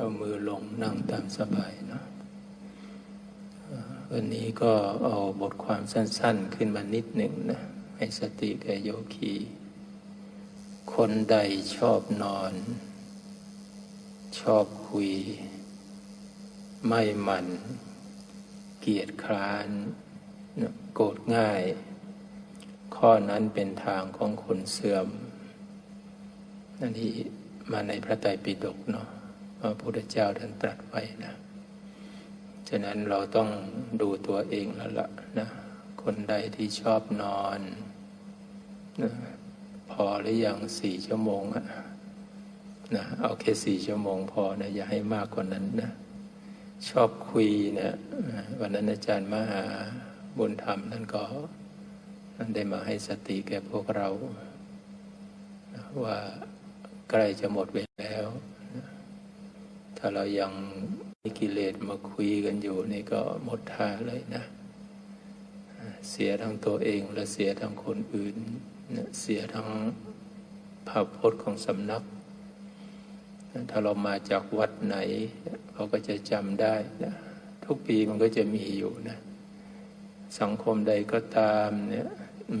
เอามือลงนั่งตามสบายเนาะวันนี้ก็เอาบทความสั้นๆขึ้นมานิดหนึ่งนะให้สติแก่โยคี คนใดชอบนอน ชอบคุย ไม่มัน เกียดคร้านโกรธง่าย ข้อนั้นเป็นทางของคนเสื่อม นั่นที่มาในพระไตรปิฎกเนาะ พระพุทธเจ้าท่านตรัสไว้นะฉะนั้นเราต้องดูตัวเองแล้วล่ะนะ คนใดที่ชอบนอนนะพอหรือยังสี่ชั่วโมงอะนะเอาแค่สี่ชั่วโมงพอนะอย่าให้มากกว่านั้นนะ ชอบคุยนะวันนั้นอาจารย์มหาบุญธรรมท่านก็ได้มาให้สติแก่พวกเรา ว่าใกล้จะหมดเวลาแล้ว ถ้าเรายังมีกิเลสมาคุยกันอยู่นี่ก็หมดท่าเลยนะ เสียทั้งตัวเองและเสียทั้งคนอื่น เสียทั้งภาพพจน์ของสำนัก ถ้าเรามาจากวัดไหน เขาก็จะจำได้นะทุกปีมันก็จะมีอยู่นะ สังคมใดก็ตามเนี่ย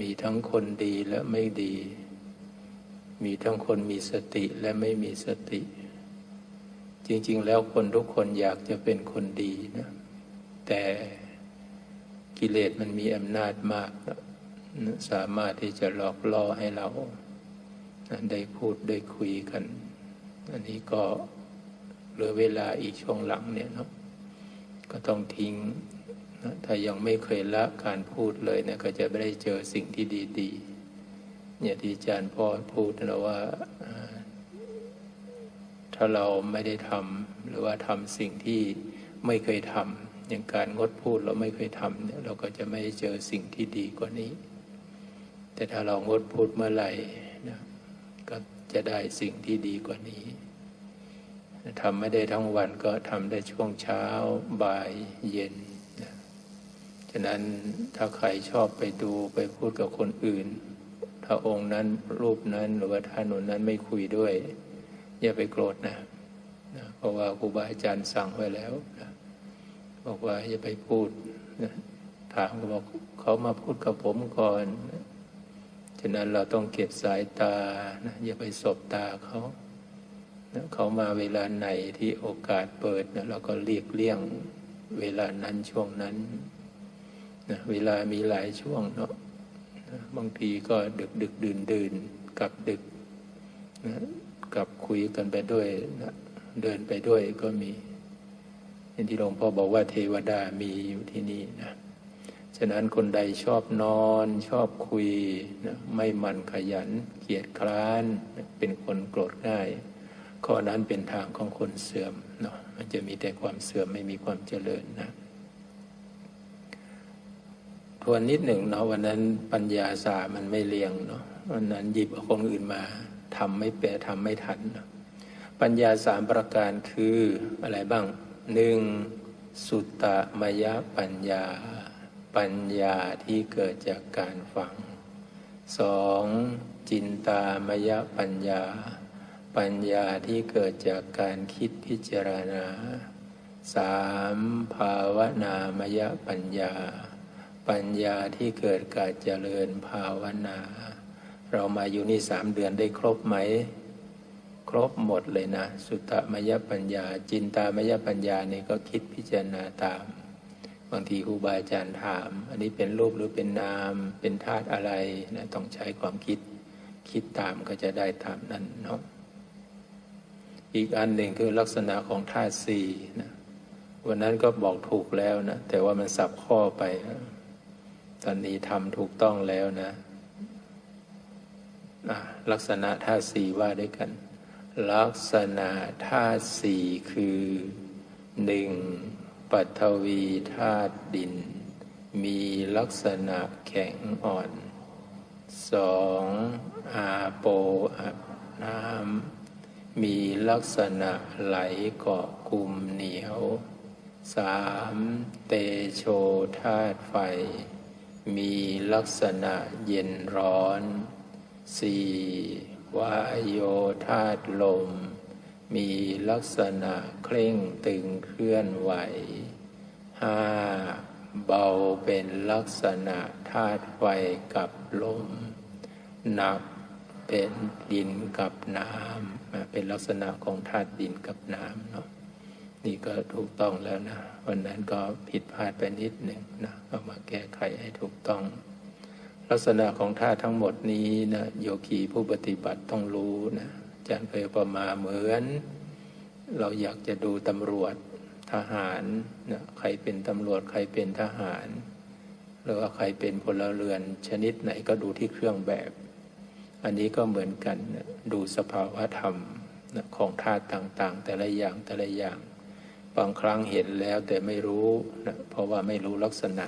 มีทั้งคนดีและไม่ดี มีทั้งคนมีสติและไม่มีสติ จริง ๆ แล้วคนทุกคนอยากจะเป็นคนดีนะแต่กิเลสมันมีอำนาจมากนะสามารถที่จะหลอกล่อให้เราได้พูดได้คุยกัน อันนี้ก็เหลือเวลาอีกช่วงหลังเนี่ยเนาะก็ต้องทิ้งนะถ้ายังไม่เคยละการพูดเลยเนะก็จะไม่ได้เจอสิ่งที่ดีๆเนี่ยที่อาจารย์พ่อพูดนะว่าาเราไม่ได้ทำหรือว่าทำสิ่งที่ไม่เคยทำอย่างการงดพูดเราไม่เคยทำเนี่ยเราก็จะไม่เจอสิ่งที่ดีกว่านี้ แต่ถ้าเรางดพูดเมื่อไหร่นะก็จะได้สิ่งที่ดีกว่านี้ทำไม่ได้ทั้งวันก็ทำได้ช่วงเช้าบ่ายเย็นนะฉะนั้นถ้าใครชอบไปดูไปพูดกับคนอื่น ถ้าองค์นั้นรูปนั้นหรือว่าท่านนนั้นไม่คุยด้วย อย่าไปโกรธนะนะเพราะว่าครูบาอาจารย์สั่งไว้แล้วนะบอกว่าอย่าไปพูดนะถามก็บอกเขามาพูดกับผมก่อนนะฉะนั้นเราต้องเก็บสายตานะอย่าไปสบตาเขานะเขามาเวลาไหนที่โอกาสเปิดนะเราก็เรียกเลี่ยงเวลานั้นช่วงนั้นนะเวลามีหลายช่วงเนาะบางทีก็ดึกดึกดื่นดื่นกับดึกนะ กับคุยกันไปด้วยเดินไปด้วยก็มีเห็นที่หลวงพ่อบอกว่าเทวดามีอยู่ที่นี่นะฉะนั้นคนใดชอบนอนชอบคุยนะไม่มันขยัน เกียจคร้านนะเป็นคนโกรธง่ายข้อนั้นเป็นทางของคนเสื่อมเนาะมันจะมีแต่ความเสื่อมไม่มีความเจริญนะทวนนิดหนึ่งเนาะวันนั้นปัญญาสามันไม่เลียงเนาะวันนั้นหยิบเอาคนอื่นมา ทำไม่เปะทำไม่ทัน ปัญญาสามประการคืออะไรบ้างหนึ่งสุตตมยปัญญา ปัญญาที่เกิดจากการฟังสองจินตามยปัญญา ปัญญาที่เกิดจากการคิดพิจารณาสามภาวนามยปัญญา ปัญญาที่เกิดการเจริญภาวนา เรามาอยู่นี่สามเดือนได้ครบไหม ครบหมดเลยนะ สุตตมยปัญญา จินตามยปัญญานี่ก็คิดพิจารณาตาม บางทีครูบาอาจารย์ถาม อันนี้เป็นรูปหรือเป็นนาม เป็นธาตุอะไรนะต้องใช้ความคิด คิดตามก็จะได้ตามนั้นเนาะอีกอันหนึ่งคือลักษณะของธาตุสี่นะวันนั้นก็บอกถูกแล้วนะ แต่ว่ามันสับข้อไปนะตอนนี้ทำถูกต้องแล้วนะ ลักษณะธาตุสี่ว่าด้วยกัน ลักษณะธาตุสี่คือหนึ่งปัทวีธาตุดิน มีลักษณะแข็งอ่อนสองอาโปอาน้ำมีลักษณะไหลเกาะกลุ่มเหนียวสามเตโชธาตุไฟ มีลักษณะเย็นร้อน สี่วายโยธาตุลม มีลักษณะเคร่งตึงเคลื่อนไหวห้าเบาเป็นลักษณะธาตุไฟกับลม หนักเป็นดินกับน้ำเป็นลักษณะของธาตุดินกับน้ำเนาะนี่ก็ถูกต้องแล้วนะ วันนั้นก็ผิดพลาดไปนิดหนึ่งนะก็มาแก้ไขให้ถูกต้อง ลักษณะของธาทั้งหมดนี้นะโยคีผู้ปฏิบัติต้องรู้นะอาจารย์เคยประมาเหมือน เราอยากจะดูตำรวจทหารนะใครเป็นตำรวจใครเป็นทหาร หรือว่าใครเป็นพลเรือนชนิดไหนก็ดูที่เครื่องแบบ อันนี้ก็เหมือนกันนะดูสภาวะธรรมนะของธาตุต่างๆ แต่ละอย่างแต่ละอย่าง บางครั้งเห็นแล้วแต่ไม่รู้นะเพราะว่าไม่รู้ลักษณะ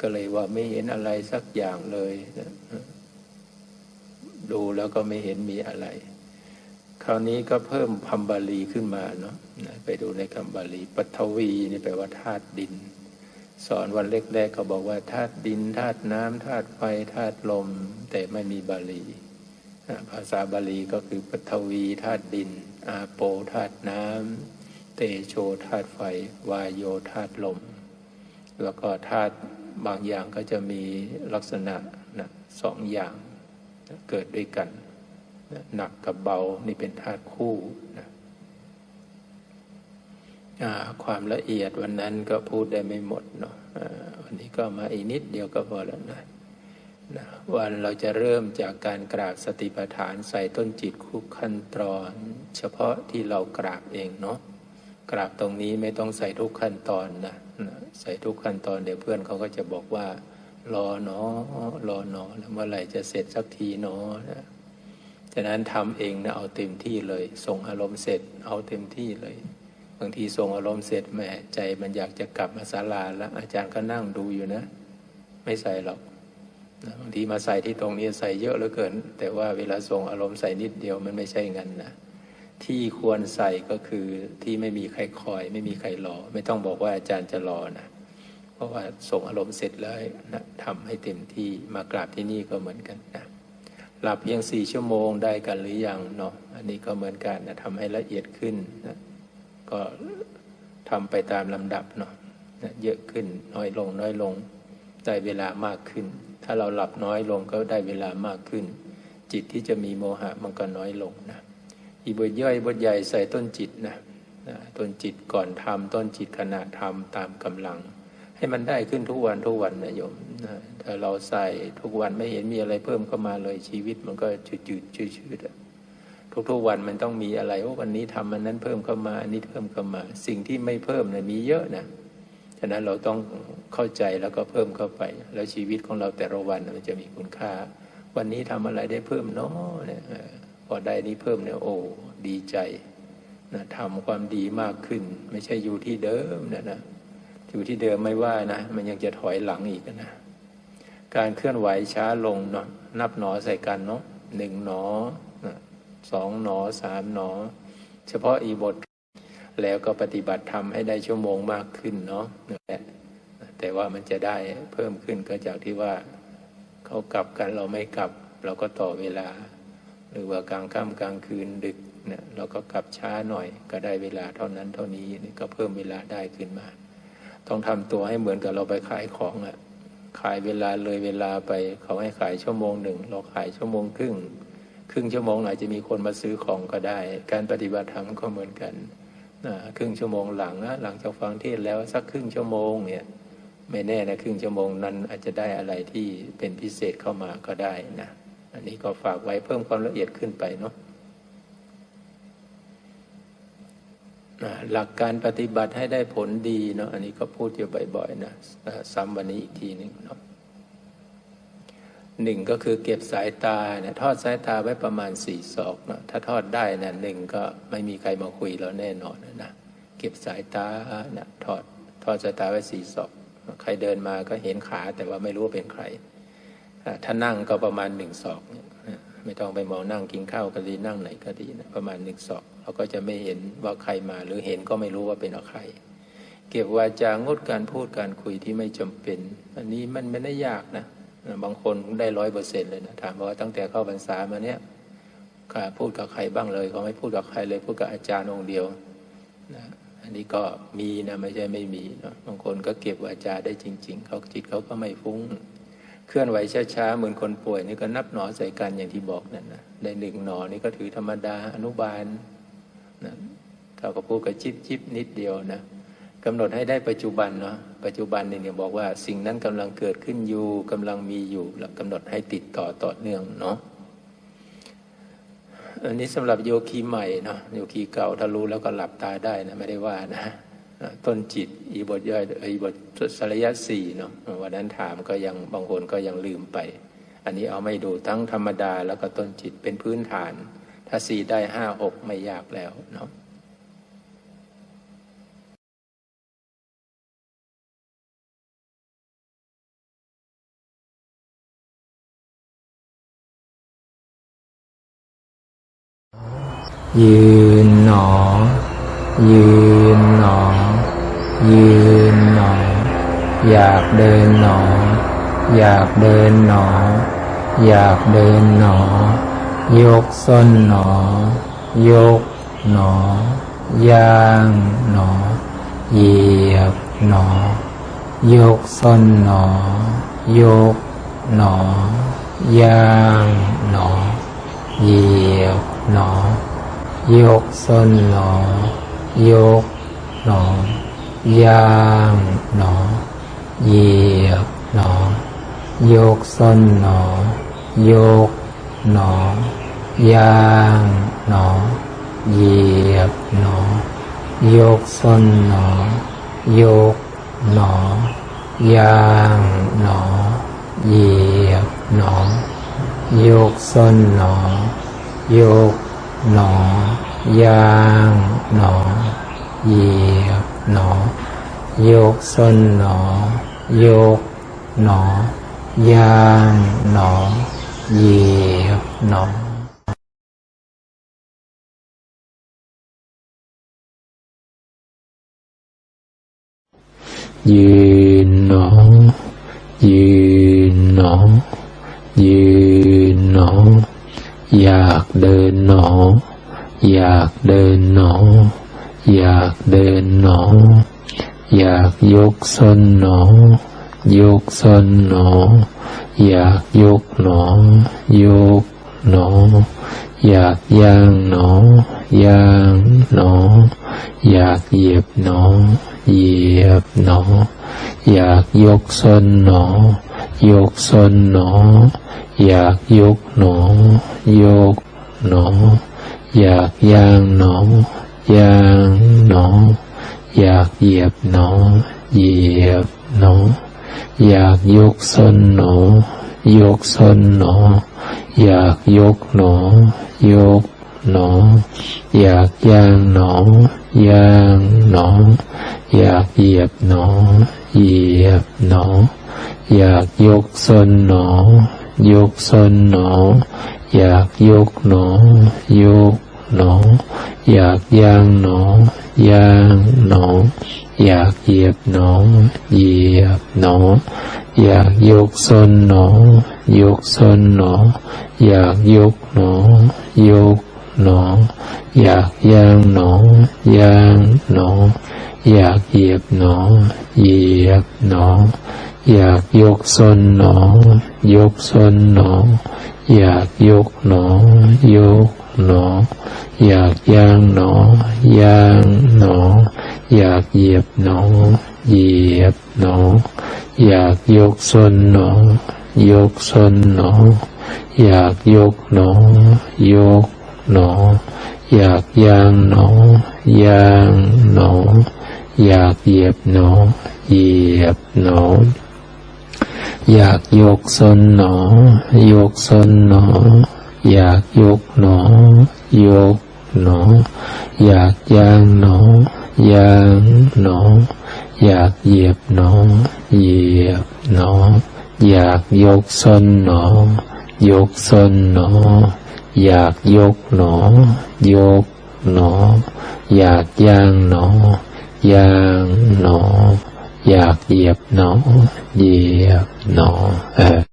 ก็เลยว่าไม่เห็นอะไรสักอย่างเลยนะดูแล้วก็ไม่เห็นมีอะไร คราวนี้ก็เพิ่มคำบาลีขึ้นมาเนาะไปดูในคำบาลีปัทวีนี่แปลว่าธาตุดิน สอนวันแรกๆเขาบอกว่าธาตุดินธาตุน้ำธาตุไฟธาตุลม แต่ไม่มีบาลี ภาษาบาลีก็คือปัทวีธาตุดิน อาโปธาตุน้ำเตโชธาตุไฟ วายโยธาตุลม แล้วก็ธาตุ บางอย่างก็จะมีลักษณะนะสองอย่างเกิดด้วยกันหนักกับเบานี่เป็นธาตุคู่นะความละเอียดวันนั้นก็พูดได้ไม่หมดเนาะวันนี้ก็มาอีกนิดเดียวก็พอแล้วนะนะวันเราจะเริ่มจากการกราบสติปัฏฐานใส่ต้นจิตคุกขั้นตอนเฉพาะที่เรากราบเองเนาะกราบตรงนี้ไม่ต้องใส่ทุกขั้นตอนนะ ใส่ทุกขั้นตอนเดี๋ยวเพื่อนเขาก็จะบอกว่า รอเนาะรอเนาะแล้วเมื่อไหร่จะเสร็จสักทีเนาะนะฉะนั้นทำเองนะเอาเต็มที่เลย ส่งอารมณ์เสร็จ เอาเต็มที่เลย บางทีส่งอารมณ์เสร็จแม่ใจมันอยากจะกลับมาศาลาแล้ว อาจารย์ก็นั่งดูอยู่นะ ไม่ใส่หรอกบางทีมาใส่ที่ตรงนี้ใส่เยอะเหลือเกิน แต่ว่าเวลาส่งอารมณ์ใส่นิดเดียวมันไม่ใช่งั้นนะ ที่ควรใส่ก็คือที่ไม่มีใครคอย ไม่มีใครรอ ไม่ต้องบอกว่าอาจารย์จะรอนะ เพราะว่าส่งอารมณ์เสร็จแล้วนะทำให้เต็มที่มากราบที่นี่ก็เหมือนกันนะหลับเพียงสี่ชั่วโมงได้กันหรือยังเนาะอันนี้ก็เหมือนกันนะทำให้ละเอียดขึ้นนะก็ทำไปตามลำดับเนาะนะเยอะขึ้นน้อยลงน้อยลงได้เวลามากขึ้น ถ้าเราหลับน้อยลงก็ได้เวลามากขึ้น จิตที่จะมีโมหะมันก็น้อยลงนะ อีบทย่อยบทใหญ่ใส่ต้นจิตนะต้นจิตก่อนทำต้นจิตขณะทำตามกำลัง ให้มันได้ขึ้นทุกวันทุกวันนะโยมถ้าเราใส่ทุกวันไม่เห็นมีอะไรเพิ่มเข้ามาเลยชีวิตมันก็จืดจืดชืดชืดทุกๆวันมันต้องมีอะไรว่าวันนี้ทำมันนั้นเพิ่มเข้ามาอันนี้เพิ่มเข้ามา สิ่งที่ไม่เพิ่มนะมีเยอะนะฉะนั้นเราต้องเข้าใจแล้วก็เพิ่มเข้าไป แล้วชีวิตของเราแต่ละวันมันจะมีคุณค่า วันนี้ทำอะไรได้เพิ่มเนาะเนี่ย อได้นี้เพิ่มเนี่ยโอ้ดีใจนะทำความดีมากขึ้น ไม่ใช่อยู่ที่เดิมนะนะอยู่ที่เดิมไม่ว่านะ มันยังจะถอยหลังอีกนะการเคลื่อนไหวช้าลงเนาะนับหนอใส่กันเนาะหนึ่งหนอสองหนอสามหนอ เฉพาะอีบท แล้วก็ปฏิบัติทำให้ได้ชั่วโมงมากขึ้นเนาะแต่ว่ามันจะได้เพิ่มขึ้นก็จากที่ว่าเขากลับกันเราไม่กลับ เราก็ต่อเวลา หรือว่ากลางค่ำกลางคืนดึกเนี่ยเราก็กลับช้าหน่อยก็ได้เวลาเท่านั้นเท่านี้นี่ก็เพิ่มเวลาได้ขึ้นมา ต้องทำตัวให้เหมือนกับเราไปขายของอะ่ะขายเวลาเลยเวลาไปเขาให้ขายชั่วโมงหนึ่งเราขายชั่วโมงครึ่งครึ่งชั่วโมงอาจจะมีคนมาซื้อของก็ได้ การปฏิบัติธรรมก็เหมือนกันนะครึ่งชั่วโมงหลังนะหลังจากฟังเทศแล้วสักครึ่งชั่วโมงเนี่ยไม่แน่นะครึ่งชั่วโมงนั้นอาจจะได้อะไรที่เป็นพิเศษเข้ามาก็ได้นะ อันนี้ก็ฝากไว้เพิ่มความละเอียดขึ้นไปเนาะหลักการปฏิบัติให้ได้ผลดีเนาะอันนี้ก็พูดอยู่บ่อยๆนะซ้ำวันนี้อีกทีหนึ่งเนาะหนึ่งก็คือเก็บสายตาเนี่ยทอดสายตาไว้ประมาณสี่ศอกเนาะถ้าทอดได้นะหนึ่งก็ไม่มีใครมาคุยเราแน่นอนนะเก็บสายตาเนี่ยทอดทอดสายตาไว้สี่ศอก ใครเดินมาก็เห็นขาแต่ว่าไม่รู้ว่าเป็นใคร ถ้านั่งก็ประมาณหนึ่งศอกไม่ต้องไปมองนั่งกินข้าวก็ดีนั่งไหนก็ดีนะประมาณหนึ่งศอกเราก็จะไม่เห็นว่าใครมา หรือเห็นก็ไม่รู้ว่าเป็นใคร เก็บวาจางดการพูดการคุยที่ไม่จำเป็น อันนี้มันไม่ได้ยากนะบางคนได้ร้อยเปอร์เซ็นต์เลยนะถามว่าตั้งแต่เข้าพรรษามาเนี่ยพูดกับใครบ้างเลยเขาไม่พูดกับใครเลยพูดกับอาจารย์องค์เดียวนะอันนี้ก็มีนะไม่ใช่ไม่มีนะบางคนก็เก็บวาจาได้จริง ๆเขาจิตเขาก็ไม่ฟุ้ง เคลื่อนไหวช้าๆเหมือนคนป่วยนี่ก็นับหนอใส่กันอย่างที่บอกนั่นนะได้หนึ่งหนอนี่ก็ถือธรรมดาอนุบาลนะเขาก็พูดกับจิบจิบนิดเดียวนะกำหนดให้ได้ปัจจุบันเนาะปัจจุบันเนี่ยบอกว่าสิ่งนั้นกำลังเกิดขึ้นอยู่กำลังมีอยู่แล้วกำหนดให้ติดต่อต่อเนื่องเนาะอันนี้สำหรับโยคีใหม่เนาะโยคีเก่าถ้ารู้แล้วก็หลับตาได้นะไม่ได้ว่านะ ต้นจิตอีบทย่อยอีบทสรยะสี่เนาะวันนั้นถามก็ยังบางคนก็ยังลืมไป อันนี้เอาไม่ดูทั้งธรรมดาแล้วก็ต้นจิตเป็นพื้นฐาน ถ้าสี่ได้ห้าหกไม่ยากแล้วเนาะยืนหนอ ยืนหนอ ยืนหนอ อยากเดินหนอ อยากเดินหนอ อยากเดินหนอ ยกส้นหนอ ยกหนอย่างหนอ เหยียบหนอ ยกส้นหนอ ยกหนอย่างหนอ เหยียบหนอ ยกส้นหนอ ยกหนอ ย่างหนอ เหยียบหนอยกส้นหนอยกหนอย่างหนอ เหยียบหนอยกส้นหนอยกหนอย่างหนอ เหยียบหนอยกส้นหนอยกหนอย่างหนอ เหยียบ หนอยกส้นหนอยกหนอย่างหนอเหยียบหนอยืนหนอ ยืนหนอ ยืนหนอ อยากเดินหนอ อยากเดินหนอ อยากเดินหนอ อยากยกส้นหนอ ยกส้นหนอ อยากยกหนอ ยกหนอ อยากย่างหนอ ย่างหนอ อยากเหยียบหนอ เหยียบหนอ อยากยกส้นหนอ ยกส้นหนอ อยากยกหนอ ยกหนอ อยากย่างหนอ ย่างหนอ อยากเหยียบหนอ เหยียบหนอ อยากยกส้นหนอ ยกส้นหนอ อยากยกหนอ ยกหนอ อยากย่างหนอย่างหนอ อยากเหยียบหนอ เหยียบหนอ อยากยกส้นหนอ ยกส้นหนอ อยากยกหนอ ยก หนอ อยากย่างหนอย่างหนอ อยากเหยียบหนอ เหยียบหนอ อยากยกส้นหนอ ยกส้นหนอ อยากยกหนอ ยกหนอ อยากย่างหนอย่างหนอ อยากเหยียบหนอ เหยียบหนอ อยากยกสนหนอ ยกสนหนอ อยากยกหนอ ยกหนอ อยากย่างหนอ ย่างหนอ อยากเหยียบหนอ เหยียบหนอ อยากยกสนหนอ ยกสนหนอ อยากยกหนอ ยกหนอ อยากย่างหนอ ย่างหนอ อยากเหยียบหนอ เหยียบหนอ อยากยกสนหนอ ยกสนหนอ อยากยกหนอ ยกหนอ อยากย่างหนอ ย่างหนอ อยากเหยียบหนอ เหยียบหนอ อยากยกสนหนอ ยกสนหนอ อยากยกหนอ ยกหนอ อยากย่างหนอ ย่างหนอ อยากเหยียบหนอ เหยียบหนอ เออ